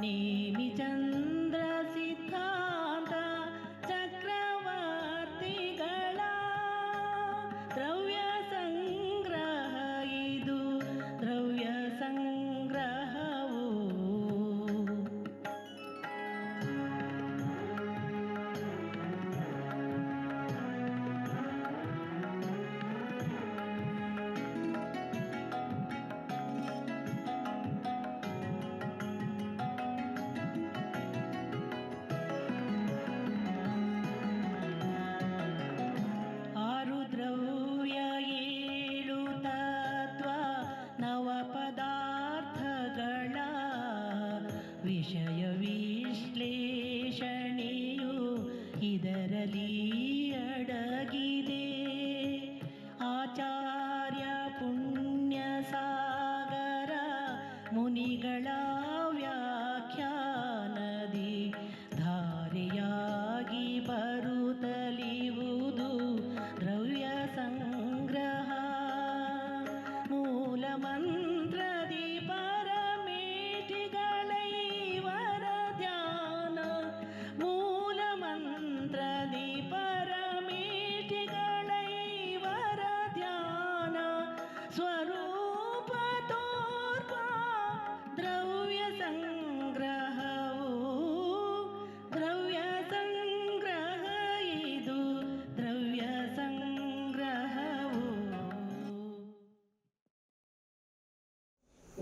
need. Station.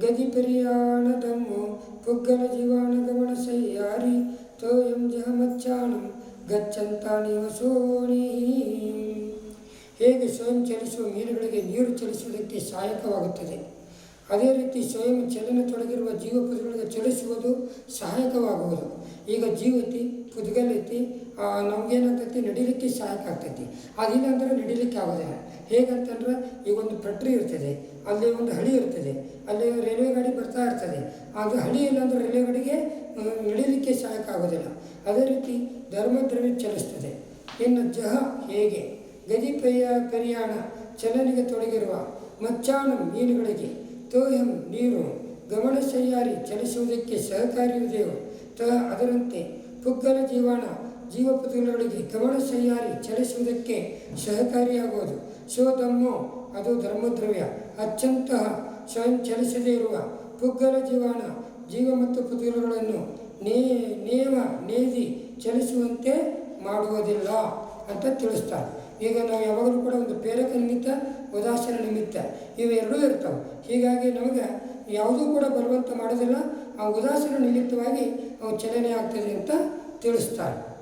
ಗದಿ ಪರ್ಯಾಣದಮ್ಮು ಪುಗ್ಗಲ ಜೀವಾಣ ಗಮನ ಸಯ್ಯಾರಿ, ತೋಯಂ ಜಹಮಚ್ಚಾಣಂ ಗಚ್ಚಂತಾನಿ ವಸೋಣಿ ಹೇಗೆ ಸ್ವಯಂ ಚಲಿಸುವ ಮೀನುಗಳಿಗೆ ನೀರು ಚಲಿಸುವುದಕ್ಕೆ ಸಹಾಯಕವಾಗುತ್ತದೆ? ಅದೇ ರೀತಿ ಸ್ವಯಂ ಚಲನ ತೊಡಗಿರುವ ಜೀವಪದಗಳಿಗೆ ಚಲಿಸುವುದು ಸಹಾಯಕವಾಗುವುದು. ಈಗ ಜೀವತಿ ಪುದ್ಗಲೈತಿ ನಮಗೇನಾಗ್ತೈತಿ ನಡಿಲಿಕ್ಕೆ ಸಹಾಯಕ ಆಗ್ತೈತಿ. ಅದಿಲ್ಲ ಅಂದ್ರೆ ನಡಿಲಿಕ್ಕೆ ಆಗೋದಿಲ್ಲ. ಹೇಗಂತಂದ್ರೆ ಈಗ ಒಂದು ಪಟ್ರಿ ಇರ್ತದೆ, ಅಲ್ಲಿ ಒಂದು ಹಳಿ ಇರ್ತದೆ, ಅಲ್ಲಿ ರೈಲ್ವೆ ಗಾಡಿ ಬರ್ತಾ ಇರ್ತದೆ. ಅದು ಹಳಿ ಇಲ್ಲ ಅಂದ್ರೆ ರೈಲ್ವೆ ಗಾಡಿಗೆ ನಡಿಲಿಕ್ಕೆ ಸಹಾಯಕ ಆಗೋದಿಲ್ಲ. ಅದೇ ರೀತಿ ಧರ್ಮದ್ರವ್ಯ ಚಲಿಸ್ತದೆ. ಇನ್ನು ಜಹ ಹೇಗೆ? ಗದಿ ಪೆಯ, ಪರಿಯಾಣ, ಚಲನೆಗೆ ತೊಡಗಿರುವ, ಮಚ್ಚಾಣ ಮೀನುಗಳಿಗೆ, ತೋಯಂ ನೀರು, ಗಮನ ಸರಿಯಾರಿ ಚಲಿಸುವುದಕ್ಕೆ ಸಹಕಾರಿಯುವುದೇವು ತ ಅದರಂತೆ ಪುಗ್ಗಲ ಜೀವಾಣ ಜೀವಪತಿಗಳೊಳಗೆ ಗಮನ ಸಯ್ಯಾರಿ ಚಲಿಸುವುದಕ್ಕೆ ಸಹಕಾರಿಯಾಗುವುದು. ಶೋಧಮ್ಮೋ ಅದು ಧರ್ಮದ್ರವ್ಯ. ಅತ್ಯಂತ ಸ್ವಯಂ ಚಲಿಸದೇ ಇರುವ ಪುಗ್ಗಲ ಜೀವಾಣ, ಜೀವ ಮತ್ತು ಪುದುಗಳನ್ನು ನೇ ನೇಮ ನೇದಿ ಚಲಿಸುವಂತೆ ಮಾಡುವುದಿಲ್ಲ ಅಂತ ತಿಳಿಸ್ತಾರೆ. ಈಗ ನಾವು ಯಾವಾಗಲೂ ಕೂಡ ಒಂದು ಪ್ರೇರಕ ನಿಮಿತ್ತ ಉದಾಸೀನ ನಿಮಿತ್ತ ಇವೆರಡೂ ಇರ್ತವೆ. ಹೀಗಾಗಿ ನಮಗೆ ಯಾವುದೂ ಕೂಡ ಬಲವಂತ ಮಾಡೋದಿಲ್ಲ ಆ ಉದಾಸೀನ ನಿಮಿತ್ತವಾಗಿ ಅವು ಚಲನೆ ಆಗ್ತದೆ ಅಂತ ತಿಳಿಸ್ತಾರೆ.